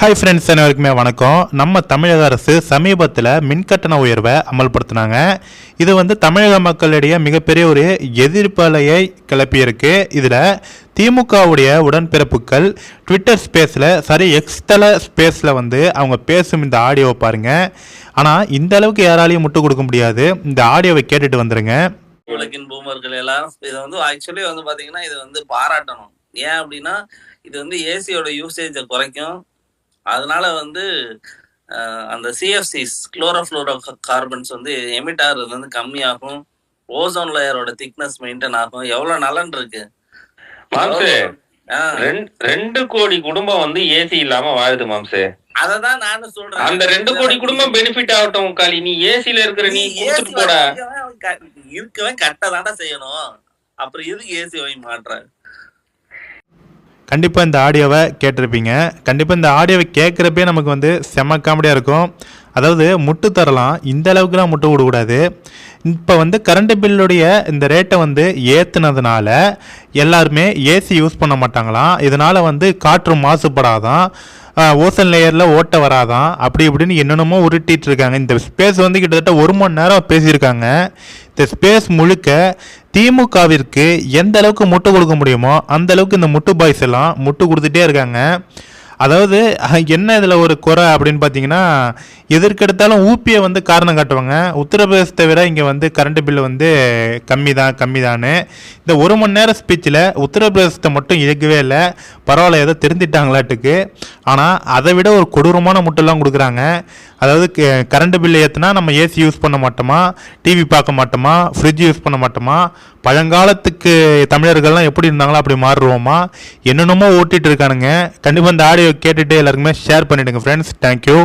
Hi friends அனைவருக்குமே வணக்கம். நம்ம தமிழக அரசு சமீபத்தில் மின்கட்டண உயர்வை அமல்படுத்தினாங்க. இது வந்து தமிழக மக்களிடையே மிகப்பெரிய ஒரு எதிர்ப்பலையை கிளப்பியிருக்கு. இதில் திமுகவுடைய உடன்பிறப்புகள் ட்விட்டர் ஸ்பேஸில் சரி எக்ஸ்தல ஸ்பேஸில் வந்து அவங்க பேசும் இந்த ஆடியோவை பாருங்க. ஆனால் இந்த அளவுக்கு யாராலையும் முட்டு கொடுக்க முடியாது. இந்த ஆடியோவை கேட்டுட்டு வந்துருங்க. உலகின் பூமர்கள் எல்லாரும் இதை வந்து ஆக்சுவலி வந்து பார்த்தீங்கன்னா இது வந்து பாராட்டணும். ஏன் அப்படின்னா இது வந்து ஏசியோட யூசேஜை குறைக்கும். அதனால வந்து அந்த சிஎஃப்சிஸ் குளோரோஃப்ளோரோ கார்பன்ஸ் வந்து எமிட் ஆகுறது வந்து கம்மியாகும். ஓசோன் லேயரோட திக்னஸ் மெயின்டைன் ஆகும். எவ்வளவு நலன் இருக்கு? ரெண்டு கோடி குடும்பம் வந்து ஏசி இல்லாம வாழுது மாம்சு. அததான் நானும் சொல்றேன். அந்த ரெண்டு கோடி குடும்பம் பெனிஃபிட் ஆகட்டும் காலி நீ ஏசில இருக்கிற நீ கொடுத்துட்டு போடா. வைக்கவே க- இருக்கவே கட்ட செய்யணும். அப்புறம் எதுக்கு ஏசி வை மாட்டுற கண்டிப்பாக இந்த ஆடியோவை கேட்டிருப்பீங்க. கண்டிப்பாக இந்த ஆடியோவை கேட்குறப்பே நமக்கு வந்து செம காமெடியாக இருக்கும். அதாவது முட்டு தரலாம். இந்த அளவுக்குலாம் முட்டு விடக்கூடாது. இப்போ வந்து கரண்ட் பில்லுடைய இந்த ரேட்டை வந்து ஏற்றுனதுனால எல்லாருமே ஏசி யூஸ் பண்ண மாட்டாங்களாம். இதனால் வந்து காற்று மாசுபடாதான். ஓசன் லேயரில் ஓட்ட வராதான். அப்படி இப்படின்னு என்னென்னமோ உருட்டிகிட்டு இருக்காங்க. இந்த ஸ்பேஸ் வந்து கிட்டத்தட்ட ஒரு மணி நேரம் பேசியிருக்காங்க. இந்த ஸ்பேஸ் முழுக்க திமுகவிற்கு எந்த அளவுக்கு முட்டு கொடுக்க முடியுமோ அந்த அளவுக்கு இந்த முட்டு பாய்ஸ் எல்லாம் முட்டு கொடுத்துட்டே இருக்காங்க. அதாவது என்ன இதில் ஒரு குறை அப்படின்னு பார்த்தீங்கன்னா எதற்கெடுத்தாலும் ஊப்பியை வந்து காரணம் காட்டுவாங்க. உத்தரப்பிரதேசத்தை விட இங்கே வந்து கரண்ட் பில்லு வந்து கம்மி தான் கம்மி தானு இந்த ஒரு மணி நேரம் ஸ்பீச்சில் உத்தரப்பிரதேசத்தை மட்டும் இயக்கவே இல்லை. பரவாயில்ல ஏதோ தெரிஞ்சிட்டாங்களாட்டுக்கு. ஆனால் அதை விட ஒரு கொடூரமான முட்டெல்லாம் கொடுக்குறாங்க. அதாவது கரண்ட் பில்லு ஏற்றுனா நம்ம ஏசி யூஸ் பண்ண மாட்டோமா? டிவி பார்க்க மாட்டோமா? ஃப்ரிட்ஜ் யூஸ் பண்ண மாட்டோமா? பழங்காலத்துக்கு தமிழர்கள்லாம் எப்படி இருந்தாங்களோ அப்படி மாறுவோமா? என்னென்னமோ ஓட்டிகிட்டு இருக்கானுங்க. கண்டிப்பாக இந்த ஆடியோ கேட்டுட்டு எல்லாருக்குமே ஷேர் பண்ணிவிடுங்க ஃப்ரெண்ட்ஸ் தேங்க்யூ